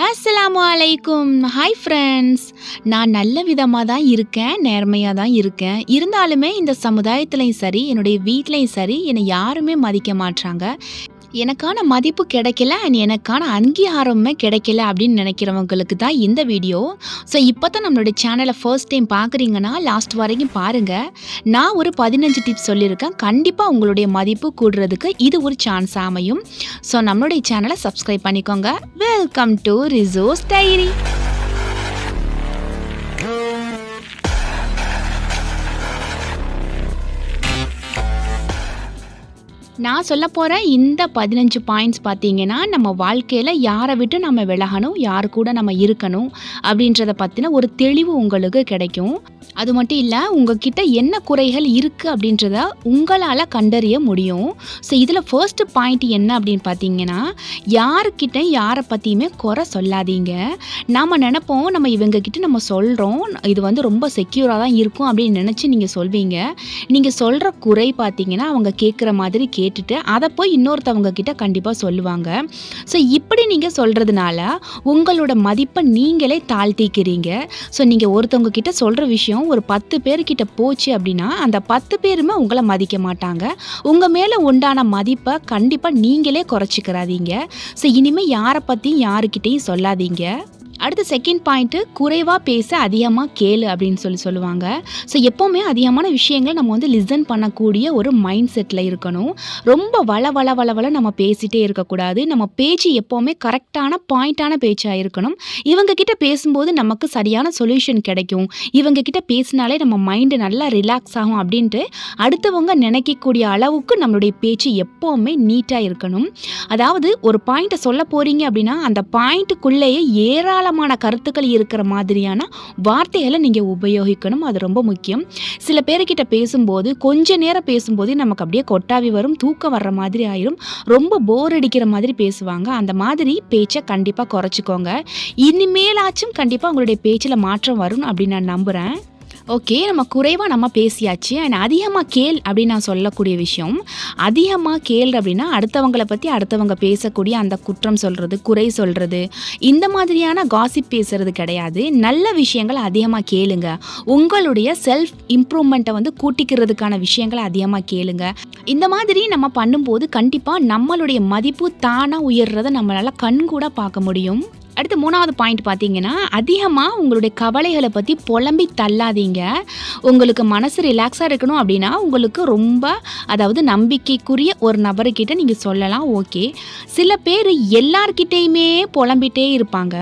அஸ்லாம் அலைக்கும் hi friends நான் நல்ல விதமாக தான் இருக்கேன் நேர்மையாக தான் இருக்கேன். இருந்தாலுமே இந்த சமுதாயத்துலேயும் சரி என்னுடைய வீட்லேயும் சரி என்னை யாருமே மதிக்க மாட்றாங்க. எனக்கான மதிப்பு கிடைக்கல அண்ட் எனக்கான அங்கீகாரமே கிடைக்கல அப்படின்னு நினைக்கிறவங்களுக்கு தான் இந்த வீடியோ ஸோ இப்போ தான் நம்மளுடைய சேனலை ஃபர்ஸ்ட் டைம் பார்க்குறீங்கன்னா லாஸ்ட் வரைக்கும் பாருங்கள் நான் ஒரு பதினஞ்சு டிப்ஸ் சொல்லியிருக்கேன். கண்டிப்பாக உங்களுடைய மதிப்பு கூடுறதுக்கு இது ஒரு சான்ஸ் அமையும். ஸோ நம்மளுடைய சேனலை சப்ஸ்கிரைப் பண்ணிக்கோங்க. வெல்கம் டு ரிசோர்ஸ் டைரி நான் சொல்ல போகிற இந்த பதினஞ்சு பாயிண்ட்ஸ் பார்த்தீங்கன்னா நம்ம வாழ்க்கையில் யாரை விட்டு நம்ம விலகணும் யார் கூட நம்ம இருக்கணும் அப்படின்றத பற்றின ஒரு தெளிவு உங்களுக்கு கிடைக்கும். அது மட்டும் இல்லை உங்ககிட்ட என்ன குறைகள் இருக்குது அப்படின்றத உங்களால் கண்டறிய முடியும். ஸோ இதில் ஃபர்ஸ்ட் பாயிண்ட் என்ன அப்படின்னு பார்த்தீங்கன்னா யாருக்கிட்ட யாரை பற்றியுமே குறை சொல்லாதீங்க. நாம் நினைப்போம் நம்ம இவங்கக்கிட்ட நம்ம சொல்கிறோம் இது வந்து ரொம்ப செக்யூராக தான் இருக்கும் அப்படின்னு நினச்சி நீங்கள் சொல்வீங்க. நீங்கள் சொல்கிற குறை பார்த்தீங்கன்னா அவங்க கேட்குற மாதிரி கேட்டுட்டு அதை போய் இன்னொருத்தவங்க கிட்ட கண்டிப்பாக சொல்லுவாங்க. ஸோ இப்படி நீங்கள் சொல்கிறதுனால உங்களோட மதிப்பை நீங்களே தாழ்த்திக்கிறீங்க. ஸோ நீங்கள் ஒருத்தவங்க கிட்ட சொல்கிற விஷயம் ஒரு பத்து பேர்கிட்ட போச்சு அப்படின்னா அந்த பத்து பேருமே உங்களை மதிக்க மாட்டாங்க. உங்கள் மேலே உண்டான மதிப்பை கண்டிப்பாக நீங்களே குறைச்சிக்கிறாதீங்க. ஸோ இனிமேல் யாரை பற்றியும் யாருக்கிட்டையும் சொல்லாதீங்க. அடுத்த செகண்ட் பாயிண்ட்டு குறைவாக பேச அதிகமாக கேளு அப்படின்னு சொல்லி சொல்லுவாங்க. ஸோ எப்போவுமே அதிகமான விஷயங்களை நம்ம வந்து லிசன் பண்ணக்கூடிய ஒரு மைண்ட் செட்டில் இருக்கணும். ரொம்ப வள வள வள வள நம்ம பேசிகிட்டே இருக்கக்கூடாது. நம்ம பேச்சு எப்போவுமே கரெக்டான பாயிண்டான பேச்சாக இருக்கணும். இவங்க கிட்ட பேசும்போது நமக்கு சரியான சொல்யூஷன் கிடைக்கும். இவங்க கிட்ட பேசினாலே நம்ம மைண்டு நல்லா ரிலாக்ஸ் ஆகும் அப்படின்ட்டு அடுத்தவங்க நினைக்கக்கூடிய அளவுக்கு நம்மளுடைய பேச்சு எப்போவுமே நீட்டாக இருக்கணும். அதாவது ஒரு பாயிண்ட்டை சொல்ல போகிறீங்க அப்படின்னா அந்த பாயிண்ட்டுக்குள்ளேயே ஏராளமான கருத்துக்கள் இருக்கிற மாதிரியான வார்த்தைகளை நீங்கள் உபயோகிக்கணும். அது ரொம்ப முக்கியம். சில பேர்கிட்ட பேசும்போது கொஞ்ச நேரம் பேசும்போதே நமக்கு அப்படியே கொட்டாவி வரும் தூக்கம் வர்ற மாதிரி ஆயிரும். ரொம்ப போர் அடிக்கிற மாதிரி பேசுவாங்க. அந்த மாதிரி பேச்சை கண்டிப்பாக குறைச்சிக்கோங்க. இனிமேலாச்சும் கண்டிப்பாக உங்களுடைய பேச்சில் மாற்றம் வரும் அப்படின்னு நான் நம்புகிறேன் ஓகே நம்ம குறைவாக நம்ம பேசியாச்சு. அண்ட் அதிகமாக கேள் அப்படின்னு நான் சொல்லக்கூடிய விஷயம் அதிகமாக கேள் அப்படின்னா அடுத்தவங்களை பற்றி அடுத்தவங்க பேசக்கூடிய அந்த குற்றம் சொல்கிறது குறை சொல்கிறது இந்த மாதிரியான காசிப் பேசுறது கிடையாது. நல்ல விஷயங்களை அதிகமாக கேளுங்க. உங்களுடைய செல்ஃப் இம்ப்ரூவ்மெண்ட்டை வந்து கூட்டிக்கிறதுக்கான விஷயங்களை அதிகமாக கேளுங்க. இந்த மாதிரி நம்ம பண்ணும்போது கண்டிப்பாக நம்மளுடைய மதிப்பு தானாக உயர்றதை நம்மளால் கண்கூட பார்க்க முடியும். அடுத்து மூணாவது பாயிண்ட் பார்த்தீங்கன்னா அதிகமாக உங்களுடைய கவலைகளை பற்றி புலம்பி தள்ளாதீங்க. உங்களுக்கு மனசு ரிலாக்ஸாக இருக்கணும் அப்படின்னா உங்களுக்கு ரொம்ப அதாவது நம்பிக்கைக்குரிய ஒரு நபர்கிட்ட நீங்கள் சொல்லலாம் ஓகே சில பேர் எல்லார்கிட்டேயுமே புலம்பிட்டே இருப்பாங்க.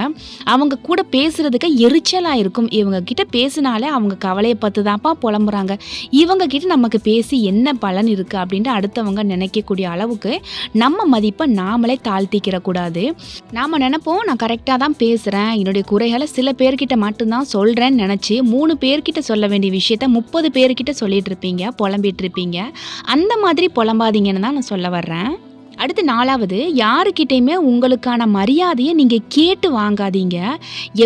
அவங்க கூட பேசுகிறதுக்கு எரிச்சலாக இருக்கும். இவங்க கிட்ட பேசினாலே அவங்க கவலையை பார்த்து தான்ப்பா புலம்புறாங்க. இவங்க கிட்ட நமக்கு பேசி என்ன பலன் இருக்குது அப்படின்ட்டு அடுத்தவங்க நினைக்கக்கூடிய அளவுக்கு நம்ம மதிப்பை நாமளே தாழ்த்திக்கிற கூடாது. நாம் நினைப்போம் நான் கரெக்டாக தான் பேசுகிறேன் என்னுடைய குறைகளை சில பேர்கிட்ட மட்டும்தான் சொல்கிறேன்னு நினச்சி மூணு பேர்கிட்ட சொல்ல வேண்டிய விஷயத்த முப்பது பேர்கிட்ட சொல்லிகிட்டு இருப்பீங்க புலம்பிட்டு இருப்பீங்க. அந்த மாதிரி புலம்பாதீங்கன்னு தான் நான் சொல்ல வர்றேன். அடுத்து நாலாவது யாருக்கிட்டேயுமே உங்களுக்கான மரியாதையை நீங்கள் கேட்டு வாங்காதீங்க.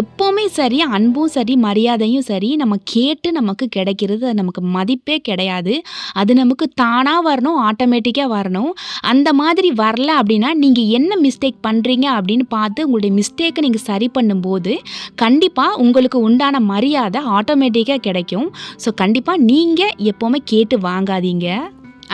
எப்போவுமே சரி அன்பும் சரி மரியாதையும் சரி நம்ம கேட்டு நமக்கு கிடைக்கிறது அது நமக்கு மதிப்பே கிடையாது. அது நமக்கு தானாக வரணும் ஆட்டோமேட்டிக்காக வரணும். அந்த மாதிரி வரல அப்படின்னா நீங்கள் என்ன மிஸ்டேக் பண்ணுறீங்க அப்படின்னு பார்த்து உங்களுடைய மிஸ்டேக்கை நீங்கள் சரி பண்ணும்போது கண்டிப்பாக உங்களுக்கு உண்டான மரியாதை ஆட்டோமேட்டிக்காக கிடைக்கும். ஸோ கண்டிப்பாக நீங்கள் எப்போவுமே கேட்டு வாங்காதீங்க.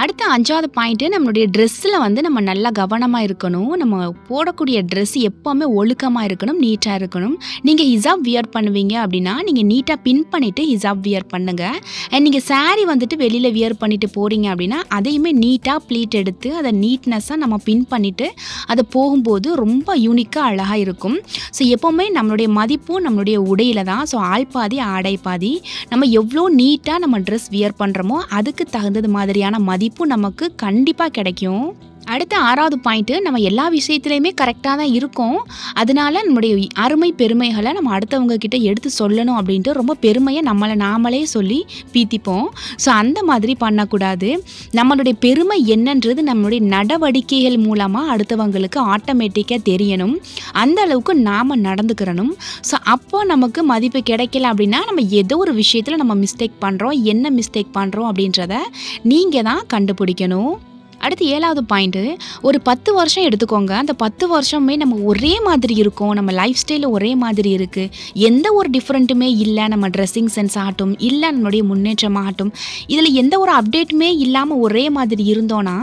அடுத்த அஞ்சாவது பாயிண்ட்டு நம்மளுடைய ட்ரெஸ்ஸில் வந்து நம்ம நல்லா கவனமாக இருக்கணும். நம்ம போடக்கூடிய ட்ரெஸ் எப்போவுமே ஒழுக்கமாக இருக்கணும் நீட்டாக இருக்கணும். நீங்கள் ஹிசாப் வியர் பண்ணுவீங்க அப்படின்னா நீங்கள் நீட்டாக பின் பண்ணிவிட்டு ஹிசாப் வியர் பண்ணுங்கள் அண்ட் நீங்கள் சாரீ வந்துட்டு வெளியில் வியர் பண்ணிவிட்டு போகிறீங்க அப்படின்னா அதையுமே நீட்டாக ப்ளீட் எடுத்து அதை நீட்னஸாக நம்ம பின் பண்ணிவிட்டு அதை போகும்போது ரொம்ப யூனிக்காக அழகாக இருக்கும். ஸோ எப்போவுமே நம்மளுடைய மதிப்பும் நம்மளுடைய உடையில் தான். ஸோ ஆள் பாதி ஆடை பாதி. நம்ம எவ்வளோ நீட்டாக நம்ம ட்ரெஸ் வியர் பண்ணுறோமோ அதுக்கு தகுந்தது மாதிரியான மதிப்பு நமக்கு கண்டிப்பாக கிடைக்கும். அடுத்த ஆறாவது பாயிண்ட்டு நம்ம எல்லா விஷயத்துலையுமே கரெக்டாக தான் இருக்கோம். அதனால நம்முடைய அருமை பெருமைகளை நம்ம அடுத்தவங்க கிட்ட எடுத்து சொல்லணும் அப்படின்ட்டு ரொம்ப பெருமையை நம்மளை நாமளே சொல்லி பீத்திப்போம். ஸோ அந்த மாதிரி பண்ணக்கூடாது. நம்மளுடைய பெருமை என்னன்றது நம்மளுடைய நடவடிக்கைகள் மூலமாக அடுத்தவங்களுக்கு ஆட்டோமேட்டிக்காக தெரியணும். அந்த அளவுக்கு நாம் நடந்துக்கிறணும். ஸோ அப்போ நமக்கு மதிப்பு கிடைக்கல அப்படின்னா நம்ம ஏதோ ஒரு விஷயத்தில் நம்ம மிஸ்டேக் பண்ணுறோம் என்ன மிஸ்டேக் பண்ணுறோம் அப்படின்றத நீங்கள் தான் கண்டுபிடிக்கணும். அடுத்து ஏழாவது பாயிண்ட்டு ஒரு பத்து வருஷம் எடுத்துக்கோங்க. அந்த பத்து வருஷமே நம்ம ஒரே மாதிரி இருக்கோம். நம்ம லைஃப் ஸ்டைலில் ஒரே மாதிரி இருக்குது எந்த ஒரு டிஃப்ரெண்ட்டுமே இல்லை. நம்ம ட்ரெஸ்ஸிங் சென்ஸ் ஆகட்டும் இல்லை நம்மளுடைய முன்னேற்றம் ஆகட்டும் இதில் எந்த ஒரு அப்டேட்டுமே இல்லாமல் ஒரே மாதிரி இருந்தோன்னா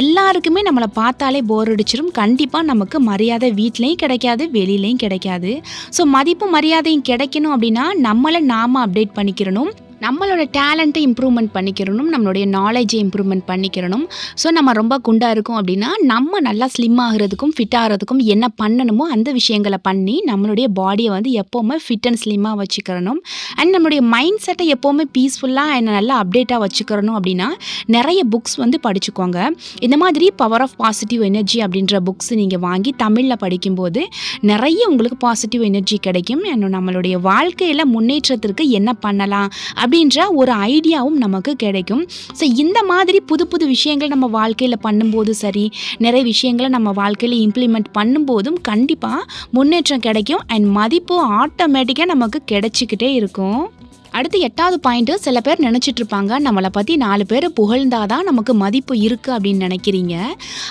எல்லாருக்குமே நம்மளை பார்த்தாலே போர் அடிச்சிடும் கண்டிப்பாக நமக்கு மரியாதை வீட்லேயும் கிடைக்காது வெளியிலையும் கிடைக்காது. ஸோ மதிப்பு மரியாதையும் கிடைக்கணும் அப்படின்னா நம்மளை நாம அப்டேட் பண்ணிக்கிறணும். நம்மளோட டேலண்ட்டை இம்ப்ரூவ்மெண்ட் பண்ணிக்கிறணும் நம்மளுடைய நாலேஜை இம்ப்ரூவ்மெண்ட் பண்ணிக்கிறணும் ஸோ நம்ம ரொம்ப குண்டாக இருக்கோம் அப்படின்னா நம்ம நல்லா ஸ்லிம் ஆகிறதுக்கும் ஃபிட் ஆகிறதுக்கும் என்ன பண்ணணுமோ அந்த விஷயங்களை பண்ணி நம்மளுடைய பாடியை வந்து எப்போவுமே ஃபிட் அண்ட் ஸ்லிம்மாக வச்சுக்கிறணும் அண்ட் நம்மளுடைய மைண்ட் செட்டை எப்போவுமே பீஸ்ஃபுல்லாக என்ன நல்லா அப்டேட்டாக வச்சுக்கிறணும் அப்படின்னா நிறைய புக்ஸ் வந்து படிச்சுக்கோங்க. இந்த மாதிரி பவர் ஆஃப் பாசிட்டிவ் எனர்ஜி அப்படின்ற புக்ஸ் நீங்கள் வாங்கி தமிழில் படிக்கும்போது நிறைய உங்களுக்கு பாசிட்டிவ் எனர்ஜி கிடைக்கும். நம்மளுடைய வாழ்க்கையில் முன்னேற்றத்திற்கு என்ன பண்ணலாம் அப்படின்ற ஒரு ஐடியாவும் நமக்கு கிடைக்கும். ஸோ இந்த மாதிரி புது புது விஷயங்கள் நம்ம வாழ்க்கையில் பண்ணும்போது சரி நிறைய விஷயங்களை நம்ம வாழ்க்கையில் இம்ப்ளிமெண்ட் பண்ணும்போதும் கண்டிப்பாக முன்னேற்றம் கிடைக்கும். அண்ட் மதிப்பு ஆட்டோமேட்டிக்காக நமக்கு கிடைச்சிக்கிட்டே இருக்கும். அடுத்து எட்டாவது பாயிண்ட்டு சில பேர் நினச்சிட்டு இருப்பாங்க நம்மளை பற்றி நாலு பேர் புகழ்ந்தாதான் நமக்கு மதிப்பு இருக்குது அப்படின்னு நினைக்கிறீங்க.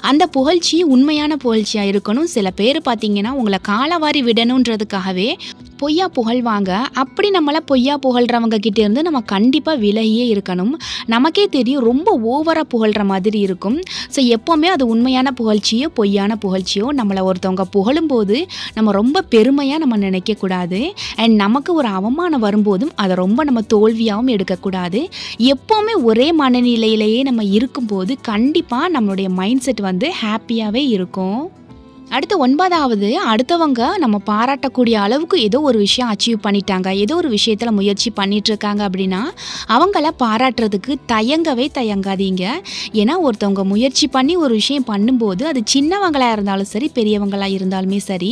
அந்த புகழ்ச்சி உண்மையான புகழ்ச்சியாக இருக்கணும். சில பேர் பார்த்தீங்கன்னா உங்களை காலவாரி விடணுன்றதுக்காகவே பொய்யா புகழ்வாங்க. அப்படி நம்மளை பொய்யா புகழ்கிறவங்க கிட்டேருந்து நம்ம கண்டிப்பாக விலகியே இருக்கணும். நமக்கே தெரியும் ரொம்ப ஓவராக புகழ்கிற மாதிரி இருக்கும். ஸோ எப்போவுமே அது உண்மையான புகழ்ச்சியோ பொய்யான புகழ்ச்சியோ நம்மளை ஒருத்தவங்க புகழும்போது நம்ம ரொம்ப பெருமையாக நம்ம நினைக்கக்கூடாது. அண்ட் நமக்கு ஒரு அவமானம் வரும்போதும் அதை ரொம்ப நம்ம தோல்வியாகவும் எடுக்கக்கூடாது. எப்போவுமே ஒரே மனநிலையிலேயே நம்ம இருக்கும்போது கண்டிப்பாக நம்மளுடைய மைண்ட் செட் வந்து ஹாப்பியாகவே இருக்கும். அடுத்து ஒன்பதாவது அடுத்தவங்க நம்ம பாராட்டக்கூடிய அளவுக்கு ஏதோ ஒரு விஷயம் அச்சீவ் பண்ணிட்டாங்க. ஏதோ ஒரு விஷயத்தில் முயற்சி பண்ணிட்டு இருக்காங்க அப்படின்னா அவங்கள பாராட்டுறதுக்கு தயங்கவே தயங்காதீங்க. ஏன்னா ஒருத்தவங்க முயற்சி பண்ணி ஒரு விஷயம் பண்ணும்போது அது சின்னவங்களாக இருந்தாலும் சரி பெரியவங்களாக இருந்தாலுமே சரி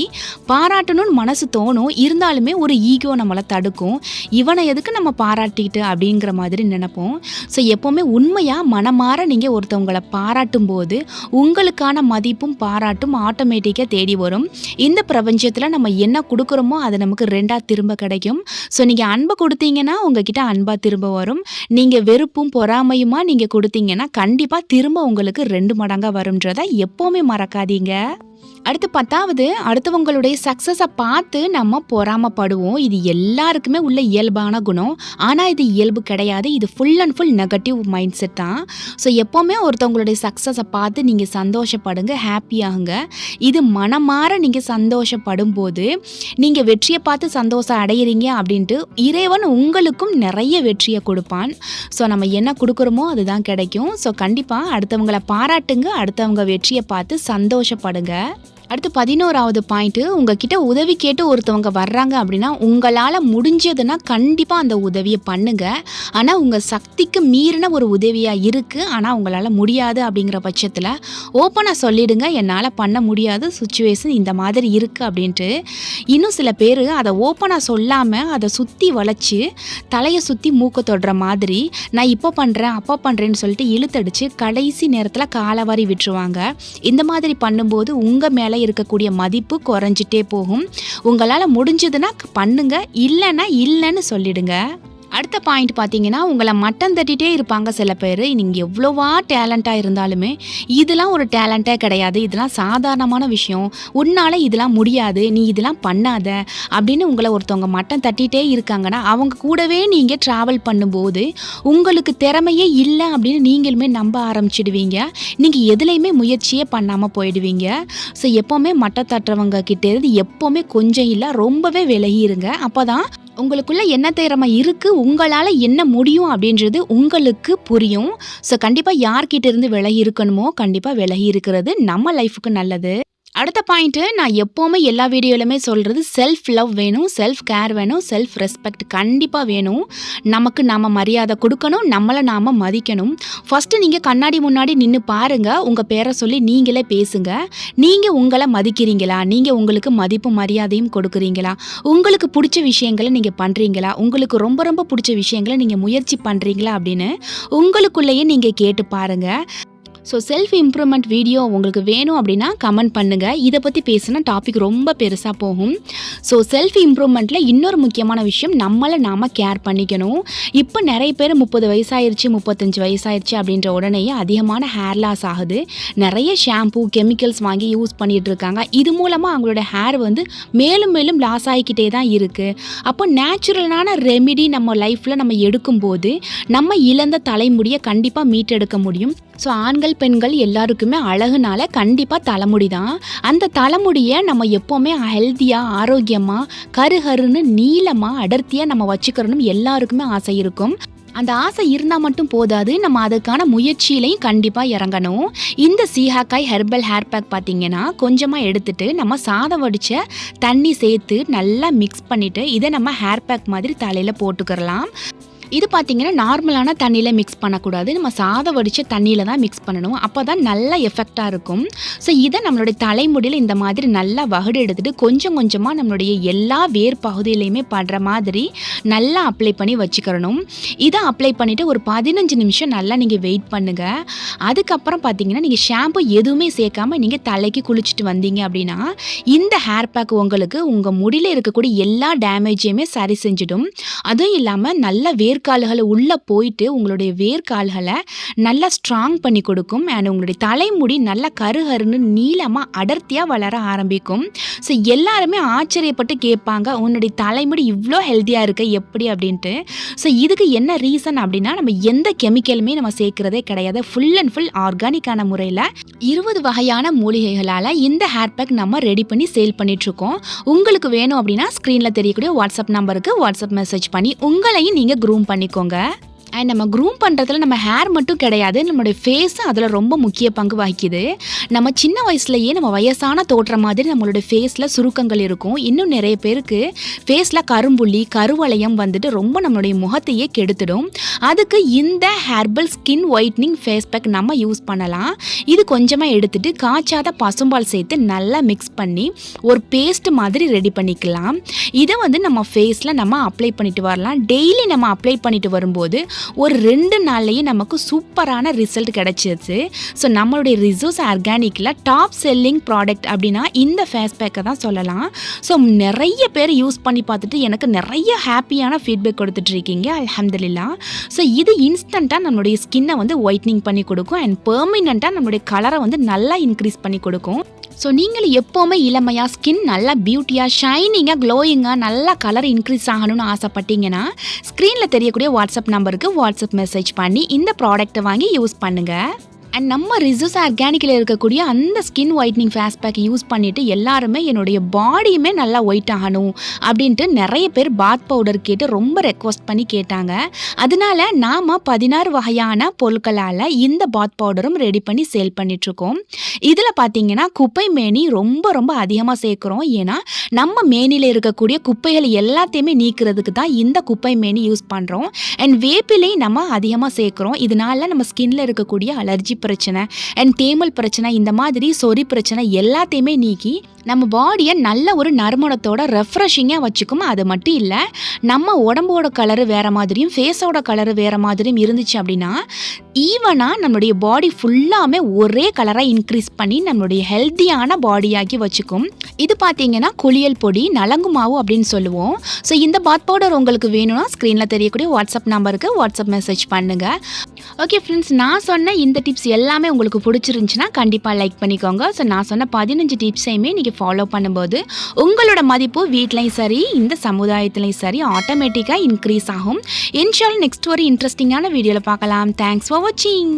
பாராட்டணும்னு மனசு தோணும். இருந்தாலுமே ஒரு ஈகோ நம்மளை தடுக்கும். இவனை எதுக்கு நம்ம பாராட்டிட்டு அப்படிங்கிற மாதிரி நினைப்போம். ஸோ எப்போவுமே உண்மையாக மனமாற நீங்கள் ஒருத்தவங்களை பாராட்டும் போது உங்களுக்கான மதிப்பும் பாராட்டும் ஆட்டோமேட்டிக் ஆட்டோமேட்டிக்காக தேடி வரும். இந்த பிரபஞ்சத்தில் நம்ம என்ன கொடுக்குறோமோ அது நமக்கு ரெண்டாக திரும்ப கிடைக்கும். ஸோ நீங்கள் அன்பை கொடுத்தீங்கன்னா உங்ககிட்ட அன்பாக திரும்ப வரும். நீங்கள் வெறுப்பும் பொறாமையுமா நீங்கள் கொடுத்தீங்கன்னா கண்டிப்பாக திரும்ப உங்களுக்கு ரெண்டு மடங்காக வரும்ன்றதை எப்போவுமே மறக்காதீங்க. அடுத்து பத்தாவது அடுத்தவங்களுடைய சக்ஸஸை பார்த்து நம்ம பொறாமப்படுவோம். இது எல்லாருக்குமே உள்ள இயல்பான குணம். ஆனால் இது இயல்பு கிடையாது. இது full and full negative mindset தான். ஸோ எப்போவுமே ஒருத்தவங்களுடைய சக்ஸஸை பார்த்து நீங்கள் சந்தோஷப்படுங்க ஹாப்பியாகுங்க இது மனமாற நீங்கள் சந்தோஷப்படும் போது நீங்கள் வெற்றியை பார்த்து சந்தோஷம் அடையிறீங்க அப்படின்ட்டு இறைவன் உங்களுக்கும் நிறைய வெற்றியை கொடுப்பான். ஸோ நம்ம என்ன கொடுக்குறோமோ அதுதான் கிடைக்கும். ஸோ கண்டிப்பாக அடுத்தவங்களை பாராட்டுங்க அடுத்தவங்க வெற்றியை பார்த்து சந்தோஷப்படுங்க. அடுத்து பதினோராவது பாயிண்ட்டு உங்ககிட்ட உதவி கேட்டு ஒருத்தவங்க வர்றாங்க அப்படின்னா உங்களால் முடிஞ்சதுன்னா கண்டிப்பாக அந்த உதவியை பண்ணுங்க. ஆனால் உங்கள் சக்திக்கு மீறின ஒரு உதவியாக இருக்குது ஆனால் உங்களால் முடியாது அப்படிங்கிற பட்சத்தில் ஓப்பனாக சொல்லிடுங்க. என்னால் பண்ண முடியாத. சுச்சுவேஷன் இந்த மாதிரி இருக்குது அப்படின்ட்டு. இன்னும் சில பேர் அதை ஓப்பனாக சொல்லாமல் அதை சுற்றி வளைச்சி தலையை சுற்றி மூக்க தொடுற மாதிரி நான் இப்போ பண்ணுறேன் அப்போ பண்ணுறேன்னு சொல்லிட்டு இழுத்தடிச்சு கடைசி நேரத்தில் காலவாரி விட்டுருவாங்க. இந்த மாதிரி பண்ணும்போது உங்கள் மேலே இருக்கக்கூடிய மதிப்பு குறைஞ்சிட்டே போகும். உங்களால் முடிஞ்சதுன்னா பண்ணுங்க. இல்லைன்னா இல்லைன்னு சொல்லிடுங்க. அடுத்த பாயிண்ட் பார்த்தீங்கன்னா உங்களை மட்டம் தட்டிகிட்டே இருப்பாங்க சில பேர். நீங்கள் எவ்வளோவா டேலண்ட்டாக இருந்தாலுமே இதெல்லாம் ஒரு டேலண்ட்டே கிடையாது. இதெல்லாம் சாதாரணமான விஷயம். உன்னால் இதெல்லாம் முடியாது. நீ இதெல்லாம் பண்ணாத அப்படின்னு உங்களை ஒருத்தவங்க மட்டம் தட்டிகிட்டே இருக்காங்கன்னா அவங்க கூடவே நீங்கள் ட்ராவல் பண்ணும்போது உங்களுக்கு திறமையே இல்லை அப்படின்னு நீங்களுமே நம்ப ஆரம்பிச்சிடுவீங்க. நீங்கள் எதுலேயுமே முயற்சியே பண்ணாமல் போயிடுவீங்க. ஸோ எப்போவுமே மட்டம் தட்டுறவங்க கிட்டே இருந்து எப்போவுமே கொஞ்சம் இல்லை ரொம்பவே விலகிருங்க அப்போ தான் உங்களுக்குள்ள என்ன திறமை இருக்குது உங்களால் என்ன முடியும் அப்படின்றது உங்களுக்கு புரியும். ஸோ கண்டிப்பாக யார்கிட்ட இருந்து விலகி இருக்கணுமோ கண்டிப்பாக விலகி இருக்கிறது நம்ம லைஃபுக்கு நல்லது. அடுத்த பாயிண்ட்டு நான் எப்போவுமே எல்லா வீடியோலையுமே சொல்கிறது செல்ஃப் லவ் வேணும் செல்ஃப் கேர் வேணும் செல்ஃப் ரெஸ்பெக்ட் கண்டிப்பாக வேணும். நமக்கு நாம் மரியாதை கொடுக்கணும் நம்மளை நாம் மதிக்கணும். ஃபஸ்ட்டு நீங்கள் கண்ணாடி முன்னாடி நின்று பாருங்கள் உங்கள் பேரை சொல்லி நீங்களே பேசுங்க. நீங்கள் உங்களை மதிக்கிறீங்களா? நீங்கள் உங்களுக்கு மதிப்பு மரியாதையும் கொடுக்குறீங்களா? உங்களுக்கு பிடிச்ச விஷயங்களை நீங்கள் பண்ணுறீங்களா உங்களுக்கு ரொம்ப ரொம்ப பிடிச்ச விஷயங்களை நீங்கள் முயற்சி பண்ணுறீங்களா அப்படின்னு உங்களுக்குள்ளேயே நீங்கள் கேட்டு பாருங்கள் ஸோ செல்ஃப் இம்ப்ரூவ்மெண்ட் வீடியோ உங்களுக்கு வேணும் அப்படின்னா கமெண்ட் பண்ணுங்கள் இதை பற்றி பேசினா டாபிக் ரொம்ப பெருசாக போகும். ஸோ செல்ஃப் இம்ப்ரூவ்மெண்ட்டில் இன்னொரு முக்கியமான விஷயம் நம்மளை நாம் கேர் பண்ணிக்கணும். இப்போ நிறைய பேர் முப்பது வயசாயிருச்சு முப்பத்தஞ்சு வயசாயிருச்சு அப்படின்ற உடனேயே அதிகமான ஹேர் லாஸ் ஆகுது. நிறைய ஷாம்பூ கெமிக்கல்ஸ் வாங்கி யூஸ் பண்ணிகிட்டு இருக்காங்க. இது மூலமாக அவங்களோட ஹேர் வந்து மேலும் மேலும் லாஸ் ஆகிக்கிட்டே தான் இருக்குது அப்போ நேச்சுரலான ரெமிடி நம்ம லைஃப்பில் நம்ம எடுக்கும்போது நம்ம இழந்த தலைமுடியை கண்டிப்பாக மீட்டெடுக்க முடியும். ஸோ ஆண்கள் பெண்கள் எல்லாருக்குமே அழகுனால கண்டிப்பாக தலைமுடி தான். அந்த தலைமுடியை நம்ம எப்போவுமே ஹெல்த்தியாக ஆரோக்கியமாக கருகருன்னு நீளமாக அடர்த்தியாக நம்ம வச்சுக்கிறணும் எல்லாருக்குமே ஆசை இருக்கும். அந்த ஆசை இருந்தால் மட்டும் போதாது நம்ம அதுக்கான முயற்சியிலையும் கண்டிப்பாக இறங்கணும். இந்த சீஹாக்காய் ஹெர்பல் ஹேர் பேக் பார்த்தீங்கன்னா கொஞ்சமாக எடுத்துட்டு நம்ம சாதம் வடித்த தண்ணி சேர்த்து நல்லா மிக்ஸ் பண்ணிவிட்டு இதை நம்ம ஹேர் பேக் மாதிரி தலையில் போட்டுக்கிறலாம். இது பார்த்தீங்கன்னா நார்மலான தண்ணியில் மிக்ஸ் பண்ணக்கூடாது. நம்ம சாதம் வடித்த தண்ணியில் தான் மிக்ஸ் பண்ணணும். அப்போ தான் நல்லா எஃபெக்டாக இருக்கும். ஸோ இதை நம்மளுடைய தலைமுடியில் இந்த மாதிரி நல்லா வகுடு எடுத்துட்டு கொஞ்சம் கொஞ்சமாக நம்மளுடைய எல்லா வேர் பகுதியிலையுமே படுற மாதிரி நல்லா அப்ளை பண்ணி வச்சுக்கிறணும். இதை அப்ளை பண்ணிவிட்டு ஒரு பதினஞ்சு நிமிஷம் நல்லா நீங்கள் வெயிட் பண்ணுங்கள் அதுக்கப்புறம் பார்த்தீங்கன்னா நீங்கள் ஷாம்பு எதுவுமே சேர்க்காம நீங்கள் தலைக்கு குளிச்சுட்டு வந்தீங்க அப்படின்னா இந்த ஹேர் பேக் உங்களுக்கு உங்கள் முடியில் இருக்கக்கூடிய எல்லா டேமேஜையுமே சரி செஞ்சிடும். அதுவும் இல்லாமல் நல்லா வேர் வேர்க்கால்களை உள்ளே போயிட்டு உங்களுடைய வேர்க்கால்களை நல்லா ஸ்ட்ராங் பண்ணி கொடுக்கும். அண்ட் உங்களுடைய தலைமுடி நல்லா கருகருன்னு நீளமாக அடர்த்தியாக வளர ஆரம்பிக்கும். ஸோ எல்லாருமே ஆச்சரியப்பட்டு கேட்பாங்க உன்னுடைய தலைமுடி இவ்வளோ ஹெல்த்தியாக இருக்க எப்படி? அப்படின்ட்டு. ஸோ இதுக்கு என்ன ரீசன் அப்படின்னா நம்ம எந்த கெமிக்கலுமே நம்ம சேர்க்குறதே கிடையாது. ஃபுல் அண்ட் ஃபுல் ஆர்கானிக்கான முறையில் இருபது வகையான மூலிகைகளால் இந்த ஹேர் பேக் நம்ம ரெடி பண்ணி சேல் பண்ணிகிட்ருக்கோம் உங்களுக்கு வேணும் அப்படின்னா ஸ்க்ரீனில் தெரியக்கூடிய வாட்ஸ்அப் நம்பருக்கு வாட்ஸ்அப் மெசேஜ் பண்ணி உங்களையும் நீங்கள் க்ரூம் பண்ணிக்கோங்க. அண்ட் நம்ம க்ரூம் பண்ணுறதுல நம்ம ஹேர் மட்டும் கிடையாது நம்மளுடைய ஃபேஸும் அதில் ரொம்ப முக்கிய பங்கு வகிக்குது. நம்ம சின்ன வயசுலேயே நம்ம வயசான தோற்ற மாதிரி நம்மளுடைய ஃபேஸில் சுருக்கங்கள் இருக்கும். இன்னும் நிறைய பேருக்கு ஃபேஸில் கரும்புள்ளி கருவளையம் வந்துட்டு ரொம்ப நம்மளுடைய முகத்தையே கெடுத்துடும். அதுக்கு இந்த herbal skin whitening face pack நம்ம யூஸ் பண்ணலாம். இது கொஞ்சமாக எடுத்துட்டு காய்ச்சாத பசும்பால் சேர்த்து நல்லா மிக்ஸ் பண்ணி ஒரு பேஸ்ட் மாதிரி ரெடி பண்ணிக்கலாம். இதை வந்து நம்ம ஃபேஸில் நம்ம அப்ளை பண்ணிட்டு வரலாம். டெய்லி நம்ம அப்ளை பண்ணிட்டு வரும்போது ஒரு ரெண்டு நாள்லேயே நமக்கு சூப்பரான ரிசல்ட் கிடச்சிருச்சு. ஸோ நம்மளுடைய ரிசோர்ஸ் ஆர்கானிக்கில் டாப் செல்லிங் ப்ராடக்ட் அப்படின்னா இந்த ஃபேஸ் பேக்கை தான் சொல்லலாம். ஸோ நிறைய பேர் யூஸ் பண்ணி பார்த்துட்டு எனக்கு நிறைய ஹாப்பியான ஃபீட்பேக் கொடுத்துட்ருக்கீங்க. அலமதுல்லா ஸோ இது இன்ஸ்டண்ட்டாக நம்மளுடைய ஸ்கின்னை வந்து ஒயிட்னிங் பண்ணி கொடுக்கும். அண்ட் பெர்மனண்ட்டாக நம்மளுடைய கலரை வந்து நல்லா இன்க்ரீஸ் பண்ணி கொடுக்கும். ஸோ நீங்கள் எப்போவுமே இளமையாக ஸ்கின் நல்லா பியூட்டியாக ஷைனிங்காக க்ளோயிங்காக நல்லா கலர் இன்க்ரீஸ் ஆகணும்னு ஆசைப்பட்டீங்கன்னா ஸ்க்ரீனில் தெரியக்கூடிய வாட்ஸ்அப் நம்பருக்கு வாட்ஸ்அப் மெசேஜ் பண்ணி இந்த ப்ராடக்ட்டை வாங்கி யூஸ் பண்ணுங்கள் அண்ட் நம்ம ரிசஸ் ஆர்கானிக்கில் இருக்கக்கூடிய அந்த skin whitening face pack use பண்ணிவிட்டு எல்லாருமே என்னுடைய பாடியுமே நல்லா ஒயிட் ஆகணும் அப்படின்ட்டு நிறைய பேர் பாத் பவுடர் கேட்டு ரொம்ப ரெக்வஸ்ட் பண்ணி கேட்டாங்க. அதனால நாம் பதினாறு வகையான பொருட்களால் இந்த பாத் பவுடரும் ரெடி பண்ணி சேல் பண்ணிகிட்ருக்கோம் இதில் பார்த்தீங்கன்னா குப்பை மேனி ரொம்ப ரொம்ப அதிகமாக சேர்க்குறோம். ஏன்னா நம்ம மேனியில் இருக்கக்கூடிய குப்பைகள் எல்லாத்தையுமே நீக்கிறதுக்கு தான் இந்த குப்பை மேனி யூஸ் பண்ணுறோம் அண்ட் வேப்பிலையும் நம்ம அதிகமாக சேர்க்குறோம். இதனால நம்ம ஸ்கின்னில் இருக்கக்கூடிய அலர்ஜி பிரச்சனை அண்ட் தேமல் பிரச்சனை இந்த மாதிரி சொறி பிரச்சனை எல்லாத்தையுமே நீக்கி நம்ம பாடியை நல்ல ஒரு நறுமணத்தோட ரெஃப்ரெஷிங்காக வச்சுக்கும்? அது மட்டும் இல்லை நம்ம உடம்போட கலரு வேறு மாதிரியும் ஃபேஸோட கலரு வேறு மாதிரியும் இருந்துச்சு அப்படின்னா ஈவனாக நம்மளுடைய பாடி ஃபுல்லாமே ஒரே கலராக இன்க்ரீஸ் பண்ணி நம்மளுடைய ஹெல்த்தியான பாடியாக்கி வச்சுக்கும். இது பார்த்தீங்கன்னா குளியல் பொடி நலங்கு மாவு அப்படின்னு சொல்லுவோம். ஸோ இந்த பாத் பவுடர் உங்களுக்கு வேணும்னா ஸ்க்ரீனில் தெரியக்கூடிய வாட்ஸ்அப் நம்பருக்கு வாட்ஸ்அப் மெசேஜ் பண்ணுங்கள் ஓகே ஃப்ரெண்ட்ஸ் நான் சொன்ன இந்த டிப்ஸ் எல்லாமே உங்களுக்கு பிடிச்சிருந்துச்சுன்னா கண்டிப்பாக லைக் பண்ணிக்கோங்க. ஸோ நான் சொன்ன பதினஞ்சு டிப்ஸையுமே நீங்கள் ஃபாலோ பண்ணும்போது உங்களோட மதிப்பு வீட்லேயும் சரி இந்த சமுதாயத்துலேயும் சரி ஆட்டோமேட்டிக்காக இன்க்ரீஸ் ஆகும். இன்ஷால் நெக்ஸ்ட் ஒரு இன்ட்ரெஸ்டிங்கான வீடியோவில் பார்க்கலாம். தேங்க்ஸ் ஃபார் வாட்சிங்